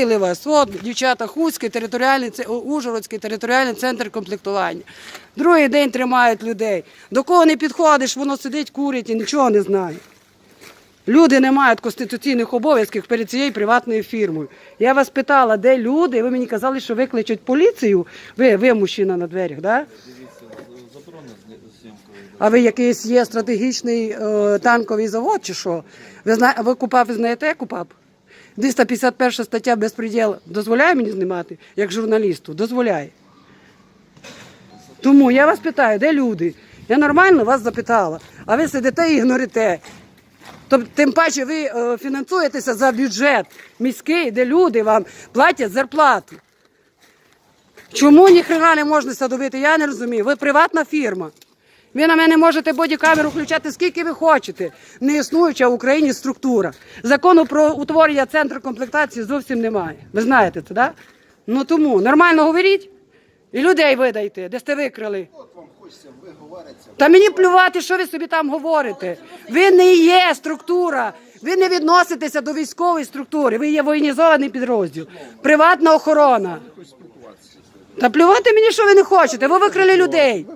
Били вас. От, дівчата, Хуцький, територіальний, Ужгородський територіальний центр комплектування. Другий день тримають людей. До кого не підходиш, воно сидить, курить і нічого не знає. Люди не мають конституційних обов'язків перед цією приватною фірмою. Я вас питала, де люди? Ви мені казали, що викличуть поліцію. Ви, ви мужчина на дверях, да? А ви якийсь є стратегічний е, танковий завод чи що? Ви, зна... ви КУПАП ви знаєте КУПАП? 251 стаття безпреділ дозволяє мені знімати як журналісту? Дозволяє. Тому я вас питаю, де люди? Я нормально вас запитала, а ви сидите і ігнорите. Тобто, тим паче ви е, фінансуєтеся за бюджет міський, де люди вам платять зарплату. Чому ніхрена не можна садовити? Я не розумію. Ви приватна фірма. Ви на мене можете бодікамеру включати скільки ви хочете. Не існуюча в Україні структура. Закону про утворення центру комплектації зовсім немає. Ви знаєте це, так? Ну тому нормально говоріть і людей видайте, де сте викрали. Та мені плювати, що ви собі там говорите. Ви не є структура. Ви не відноситеся до військової структури. Ви є воєнізований підрозділ. Приватна охорона. Та плювати мені, що ви не хочете. Ви викрили людей.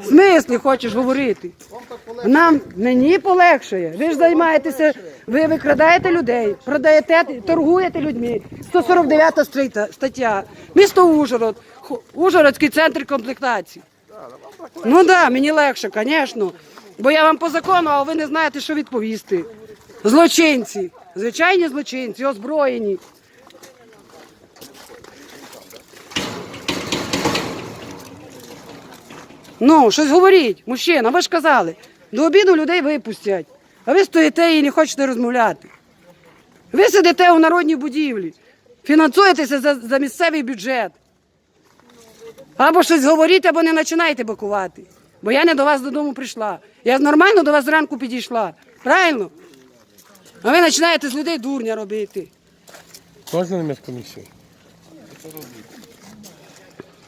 В смислі хочеш говорити? Нам мені полегшує. Ви ж займаєтеся, ви викрадаєте людей, продаєте, торгуєте людьми. 149 стаття-. Місто Ужгород, Ужгородський центр комплектації. Ну так, да, мені легше, звісно. Бо я вам по закону, а ви не знаєте, що відповісти. Злочинці, звичайні злочинці, озброєні. Ну, щось говоріть, мужчина, ви ж казали, до обіду людей випустять, а ви стоїте і не хочете розмовляти. Ви сидите у народній будівлі, фінансуєтеся за, за місцевий бюджет. Або щось говоріть, або не починайте бакувати. Бо я не до вас додому прийшла. Я нормально до вас зранку підійшла. Правильно? А ви починаєте з людей дурня робити. Можна на медкомісію?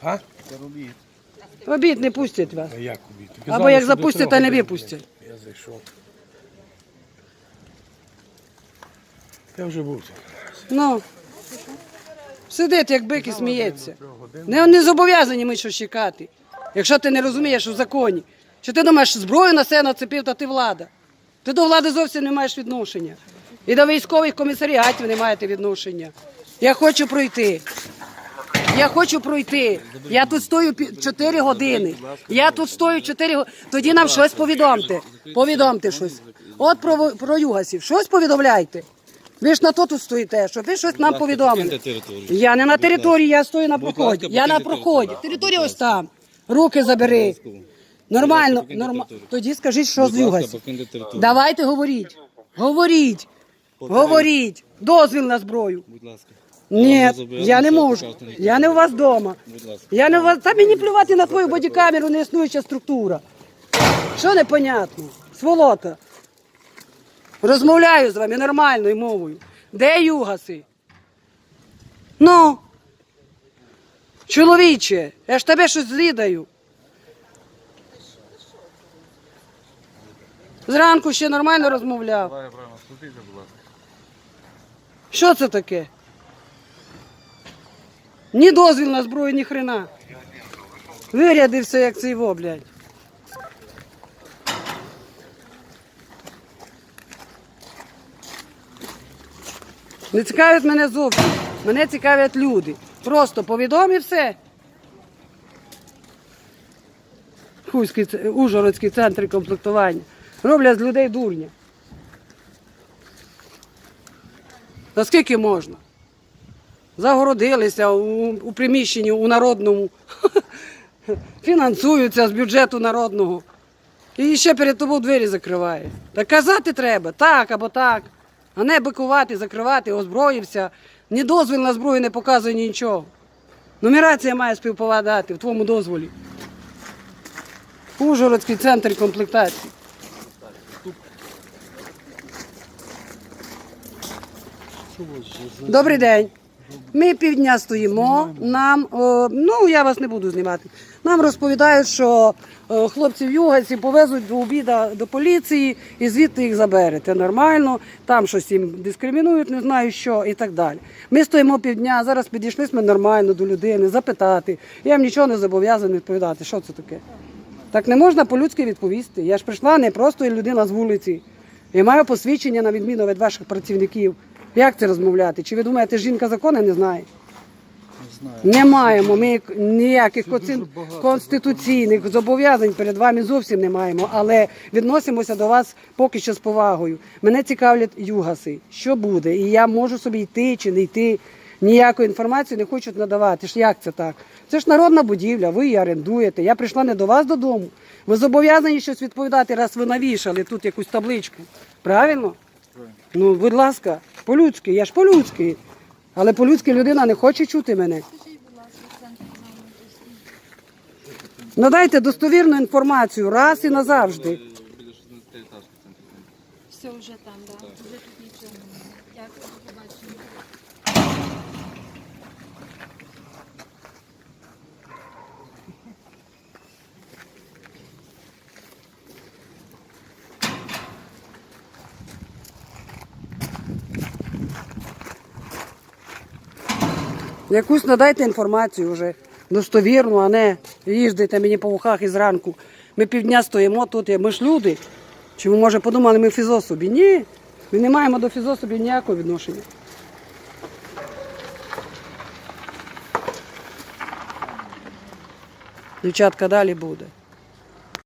А? Обід не пустять вас. А як убити? Або як запустять, то не випустять. Я зайшов. Я вже був. Ну, сидить, як бик і сміється. Не, не зобов'язані ми щось чекати, якщо ти не розумієш у законі. Чи ти думаєш, зброю на себе нацепив, то ти влада. Ти до влади зовсім не маєш відношення. І до військових комісаріатів не маєте відношення. Я хочу пройти. Я хочу пройти. Я тут стою 4 години. Я тут стою 4 години. Тоді нам щось повідомте. Повідомте щось. От про, про югасів. Щось повідомляйте. Ви ж на то тут стоїте, щоб ви щось нам повідомили. Я не на території, я стою на проході. Я на проході. Територія ось там. Руки забери. Нормально, нормально. Тоді скажіть, що з югасів. Давайте говоріть. Говоріть. Говоріть. Дозвіл на зброю. Будь ласка. Ні, Я не можу. Я не у вас вдома. Будь ласка. Я не у вас. Та мені плювати на твою бодікамеру, не існуюча структура. Що непонятно? Сволота. Розмовляю з вами нормальною мовою. Де югаси? Ну. Чоловіче, я ж тебе щось злідаю. Зранку ще нормально розмовляв. Що це таке? Ні дозвіл на зброю, ні хрена. Вирядився, як цей во, блядь. Не цікавить мене зовсім. Мене цікавлять люди. Просто повідомі все. Хуський, ц- Ужгородський центр комплектування. Роблять з людей дурня. Наскільки можна? Загородилися у, у приміщенні у народному, фінансуються з бюджету народного. І ще перед тобою двері закриває. Та казати треба, так або так. А не бикувати, закривати, озброївся. Ні дозвіл на зброю не показує нічого. Нумерація має співпадати в твоєму дозволі. Ужгородський центр комплектації. Добрий день. Ми півдня стоїмо. Нам о, ну я вас не буду знімати. Нам розповідають, що е, хлопці в Югасі повезуть до обіда до поліції і звідти їх заберете. Нормально, там щось їм дискримінують, не знаю що і так далі. Ми стоїмо півдня. Зараз підійшли ми нормально до людини, запитати. Я їм нічого не зобов'язаний відповідати. Що це таке? Так не можна по-людськи відповісти. Я ж прийшла не просто людина з вулиці. Я маю посвідчення на відміну від ваших працівників. Як це розмовляти? Чи ви думаєте, жінка закони не знає? Не маємо ми ніяких конституційних зобов'язань перед вами зовсім не маємо, але відносимося до вас поки що з повагою. Мене цікавлять югаси, що буде, і я можу собі йти чи не йти. Ніякої інформації не хочуть надавати. Ж Як це так? Це ж народна будівля, ви її орендуєте. Я прийшла не до вас додому. Ви зобов'язані щось відповідати, раз ви навішали тут якусь табличку. Правильно? Ну, будь ласка, по-людськи, я ж по-людськи. Але по-людськи людина не хоче чути мене. Надайте достовірну інформацію раз і назавжди. Все вже там, да? Вже тут нічого немає. Дякую, до побачення. Якусь надайте інформацію вже достовірну, а не їздите мені по вухах і зранку. Ми півдня стоїмо тут, ми ж люди. Чи ви, може, подумали, ми фізособі? Ні, ми не маємо до фізособі ніякого відношення. Дівчатка, далі буде.